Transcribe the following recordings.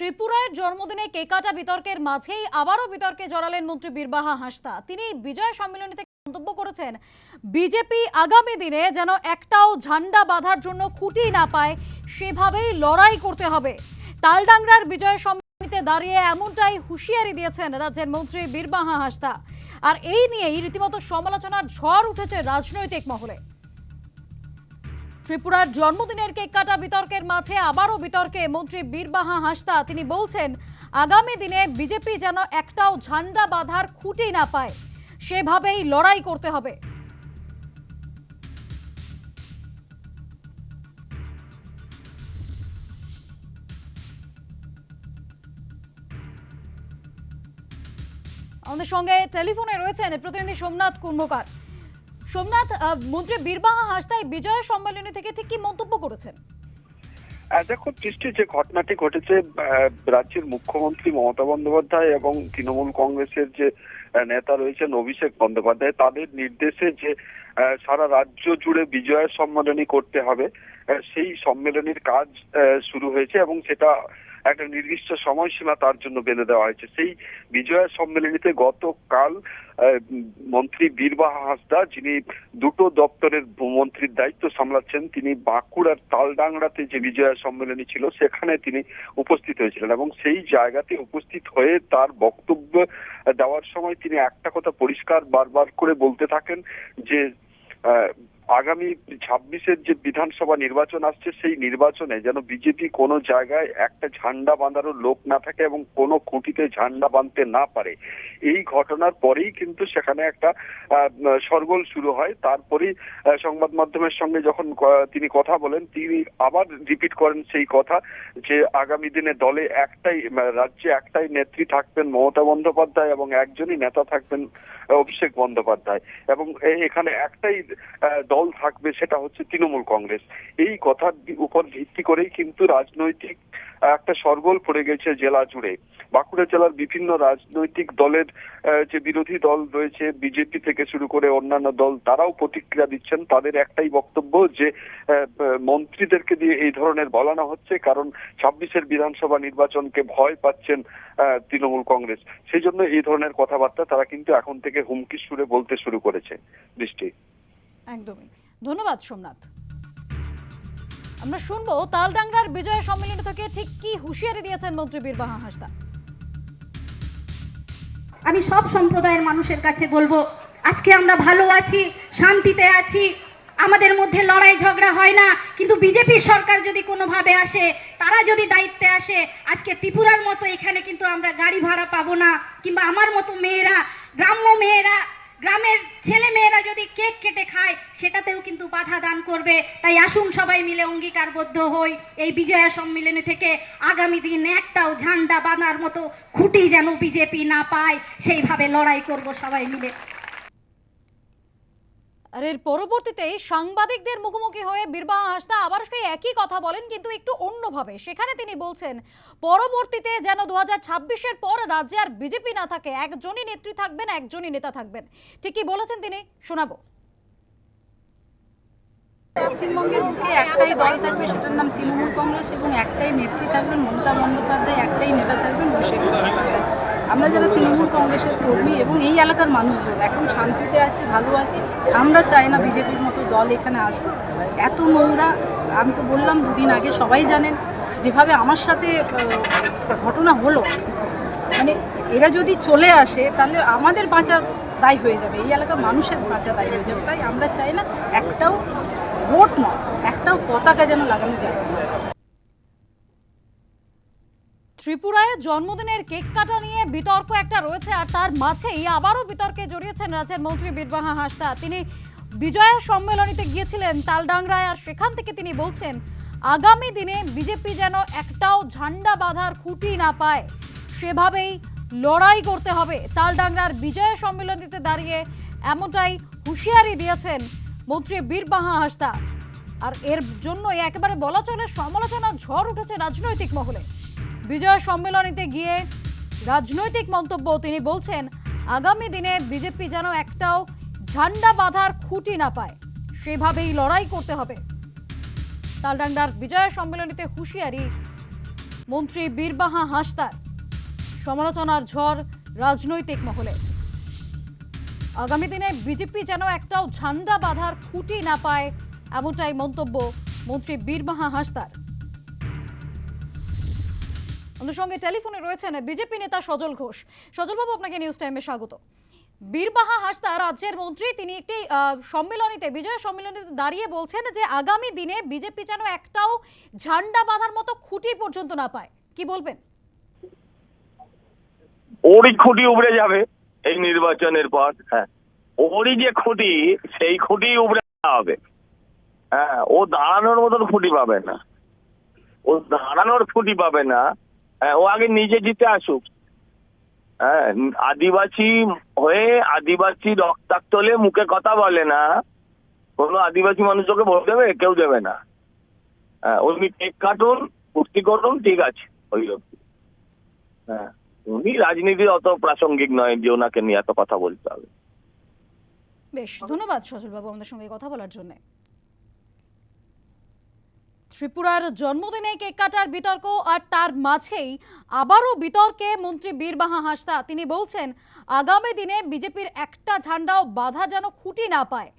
ত্রিপুরার জন্মদিনে কেক কাটা বিতর্কের মাঝেই আবারও বিতর্কে জড়ালেন মন্ত্রী বীরবাহা হাসদা। তিনি বিজয় সম্মেলনী থেকে মন্তব্য করেছেন, বিজেপি আগামী দিনে যেন একটাও ঝান্ডা বাঁধার জন্য খুঁটি না পায়, সেভাবেই লড়াই করতে হবে। তালডাংরার বিজয় সম্মেলনীতে দাঁড়িয়ে এমনটাই হুঁশিয়ারি দিয়েছেন রাজ্যের মন্ত্রী বীরবাহা হাসদা। আর এই নিয়েই রীতিমতো সমালোচনার ঝড় উঠেছে রাজনৈতিক মহলে। ত্রিপুরার জন্মদিনের কেক কাটা বিতর্কের মাঝে আবারও বিতর্কে মন্ত্রী বীরবাহা হাসদা। তিনি বলছেন, আগামী দিনে বিজেপি যেন একটাও ঝান্ডা বাঁধার খুঁটি না পায়, সেভাবেই লড়াই করতে হবে। আমাদের সঙ্গে টেলিফোনে রয়েছেন প্রতিনিধি সোমনাথ কুম্ভকার। সোমনাথ মন্ত্রী বীরবাহা হাসদাই বিজয় সম্মেলনী থেকে ঠিক কি মন্তব্য করেছেন? দেখো দৃষ্টি যে ঘটনাটি ঘটেছে রাজ্যের মুখ্যমন্ত্রী মমতা বন্দ্যোপাধ্যায় এবং তৃণমূল কংগ্রেসের যে নেতা রয়েছেন অভিষেক বন্দ্যোপাধ্যায়, তাদের নির্দেশে যে সারা রাজ্য জুড়ে বিজয় সম্মেলনী করতে হবে। সেই সম্মেলনীর কাজ শুরু হয়েছে এবং সেটা একটা নির্দিষ্ট সময়সীমা তার জন্য বেঁধে দেওয়া হয়েছে। সেই বিজয় সম্মেলনীতে গতকাল মন্ত্রী বীরবাহা হাসদা, যিনি দুটো দপ্তরের মন্ত্রীর দায়িত্ব সামলাচ্ছেন, তিনি বাঁকুড়ার তালডাংরাতে যে বিজয়া সম্মেলনী ছিল, সেখানে তিনি উপস্থিত হয়েছিলেন এবং সেই জায়গাতে উপস্থিত হয়ে তার বক্তব্য দেওয়ার সময় তিনি একটা কথা পরিষ্কার বারবার করে বলতে থাকেন যে আগামী ছাব্বিশের যে বিধানসভা নির্বাচন আসছে সেই নির্বাচনে যেন বিজেপি কোনো জায়গায় একটা ঝান্ডা বাঁধারও লোক না থাকে এবং কোনো খুঁটিতে ঝান্ডা বাঁধতে না পারে। এই ঘটনার পরেই কিন্তু সেখানে একটা সরগোল শুরু হয়। তারপরেই সংবাদ মাধ্যমের সঙ্গে যখন তিনি কথা বলেন তিনি আবার রিপিট করেন সেই কথা যে আগামী দিনে দলে একটাই রাজ্যে একটাই নেত্রী থাকবেন মমতা বন্দ্যোপাধ্যায় এবং একজনই নেতা থাকবেন অভিষেক বন্দ্যোপাধ্যায়। এবং এখানে একটাই আহ, দল থাকবে সেটা হচ্ছে তৃণমূল কংগ্রেস। এই কথার উপর ভিত্তি করেই কিন্তু রাজনৈতিক একটা সরগোল পড়ে গেছে জেলা জুড়ে। বাঁকুড়া জেলার বিভিন্ন রাজনৈতিক দলের যে বিরোধী দল রয়েছে, বিজেপি থেকে শুরু করে অন্যান্য দল, তারাও প্রতিক্রিয়া দিচ্ছেন। তাদের একটাই বক্তব্য যে মন্ত্রীদেরকে দিয়ে এই ধরনের বলানো হচ্ছে, কারণ ছাব্বিশের বিধানসভা নির্বাচনকে ভয় পাচ্ছেন তৃণমূল কংগ্রেস। সেই জন্য এই ধরনের কথাবার্তা তারা কিন্তু এখন থেকে হুমকি সুরে বলতে শুরু করেছে। দৃষ্টি। একদমই। ধন্যবাদ সোমনাথ। আমরা শুনব তালডাংরার বিজয় সম্মেলন থেকে ঠিক কি হুঁশিয়ারি দিয়েছেন মন্ত্রী বীরবাহা হাসদা। আমি সব সম্প্রদায়ের মানুষের কাছে বলব, আজকে আমরা ভালো আছি, শান্তিতে আছি, আমাদের মধ্যে লড়াই ঝগড়া হয় না, কিন্তু বিজেপির সরকার যদি কোনোভাবে আসে, তারা যদি দায়িত্বে আসে, আজকে ত্রিপুরার মতো এখানে কিন্তু আমরা গাড়ি ভাড়া পাবো না, কিংবা আমার মতো মেয়েরা, গ্রাম্য মেয়েরা গ্রামের ছেলে মেয়েরা যদি কেক কেটে খায়, সেটাতেও কিন্তু বাধা দান করবে। তাই আসুন সবাই মিলে অঙ্গীকারবদ্ধ হই। এই বিজয়া সম্মিলনী থেকে আগামী দিন একটাও ঝান্ডা বাঁধার মতো খুঁটি যেন বিজেপি না পায়, সেইভাবে লড়াই করব সবাই মিলে। আর এর পরবর্তীতে সাংবাদিকদের মুখোমুখি হয়ে বীরবাহা হাসদা আবার সেই একই কথা বলেন, কিন্তু একটু অন্যভাবে। সেখানে তিনি বলছেন, পরবর্তীতে যেন দু হাজার পর রাজ্যে আর বিজেপি না থাকে, একজনই নেত্রী থাকবেন, একজনই নেতা থাকবেন। ঠিকই বলেছেন তিনি, শোনাবো। পশ্চিমবঙ্গের বুকে একটাই দল থাকবে, সেটার নাম তৃণমূল কংগ্রেস এবং একটাই নেত্রী থাকবেন মমতা বন্দ্যোপাধ্যায়, একটাই নেতা থাকবেন অভিষেক আমরা যারা তৃণমূল কংগ্রেসের কর্মী এবং এই এলাকার মানুষজন, এখন শান্তিতে আছি, ভালো আছি, আমরা চাই না বিজেপির মতো দল এখানে আসুক এত নোংরা, আমি তো বললাম দুদিন আগে সবাই জানেন, যেভাবে আমার সাথে ঘটনা হলো মানে এরা যদি চলে আসে, তাহলে আমাদের বাঁচার দায় হয়ে যাবে, এই এলাকার মানুষের বাঁচা দায় হয়ে যাবে তাই আমরা চাই না একটাও ভোট নয়, একটাও পতাকা যেন লাগানো যায়। ত্রিপুরায় জন্মদিনের কেক কাটা নিয়ে বিতর্ক একটা রয়েছে, আর তার মাঝেই আবারও বিতর্কে জড়িয়েছেন রাজ্যের মন্ত্রী বীরবাহা হাসদা। তিনি বিজয়া সম্মেলনীতে গিয়েছিলেন তালডাংরায়, আর সেখান থেকে তিনি বলছেন, আগামী দিনে বিজেপি যেন একটাও ঝান্ডা বাঁধার খুঁটি না পায়, সেভাবেই লড়াই করতে হবে। তালডাংরার বিজয়া সম্মেলনীতে দাঁড়িয়ে এমনটাই হুঁশিয়ারি দিয়েছেন মন্ত্রী বীরবাহা হাসদা। আর এর জন্যই একেবারে বলা চলে, সমালোচনার ঝড় উঠেছে রাজনৈতিক মহলে। বিজয় সম্মেলনীতে গিয়ে রাজনৈতিক মন্তব্য তিনি বলছেন, আগামী দিনে বিজেপি যেন একটাও ঝান্ডা বাঁধার খুঁটি না পায়, সেভাবেই লড়াই করতে হবে। তালডান্ডার বিজয় সম্মেলনীতে হুঁশিয়ারি, মন্ত্রী বীরবাহা হাসদার, সমালোচনার ঝড় রাজনৈতিক মহলে। আগামী দিনে বিজেপি যেন একটাও ঝান্ডা বাঁধার খুঁটি না পায়, এমনটাই মন্তব্য মন্ত্রী বীরবাহা হাসদার। আমাদের সঙ্গে টেলিফোনে রয়েছেন বিজেপি নেতা সজল ঘোষ। সজলবাবু আপনাকে নিউজ টাইমে স্বাগত। বীরবাহা হাসদা, রাজ্যের মন্ত্রী, তিনি একটি সম্মেলনীতে, বিজয় সম্মেলনীতে দাঁড়িয়ে বলছেন যে, আগামী দিনে বিজেপি যেন একটাও ঝান্ডা বাঁধার মতো খুঁটি পর্যন্ত না পায়। কি বলবেন? ওরই খুঁটি উবড়ে যাবে এই নির্বাচনের পর হ্যাঁ। ওরই যে খুঁটি, সেই খুঁটি উবড়ে হবে হ্যাঁ ও দাঁড়ানোর মতন খুঁটি পাবে না। ও দাঁড়ানোর খুঁটি পাবে না ও আগে নিজে জিতে আসুক। হ্যাঁ আদিবাসী হয়ে আদিবাসী রক্তাক্ত হলে মুখে কথা বলে না। কোনো আদিবাসী মানুষকে ভোট দেবে? কেউ দেবে না। হ্যাঁ উনি কেক কাটুন, ফুর্তি করুন, ঠিক আছে, ওই হ্যাঁ উনি রাজনীতি অত প্রাসঙ্গিক নয়, যে ওনাকে নিয়ে এত কথা বলতে হবে। বেশ, ধন্যবাদ সজলবাবু আমাদের সঙ্গে কথা বলার জন্য। ত্রিপুরার জন্মদিনে কেক কাটার বিতর্ক আর তার মাঝেই আবারও বিতর্কে মন্ত্রী বীরবাহা হাসদা। তিনি বলছেন, আগামী দিনে বিজেপির একটা ঝান্ডাও বাধা যেন খুঁটি না পায়।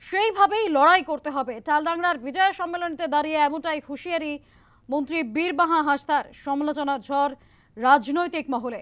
সেইভাবেই লড়াই করতে হবে। টালডাংরার বিজয় সম্মেলনীতে দাঁড়িয়ে এমনটাই হুঁশিয়ারি মন্ত্রী বীরবাহা হাসদার। সমালোচনার ঝড় রাজনৈতিক মহলে।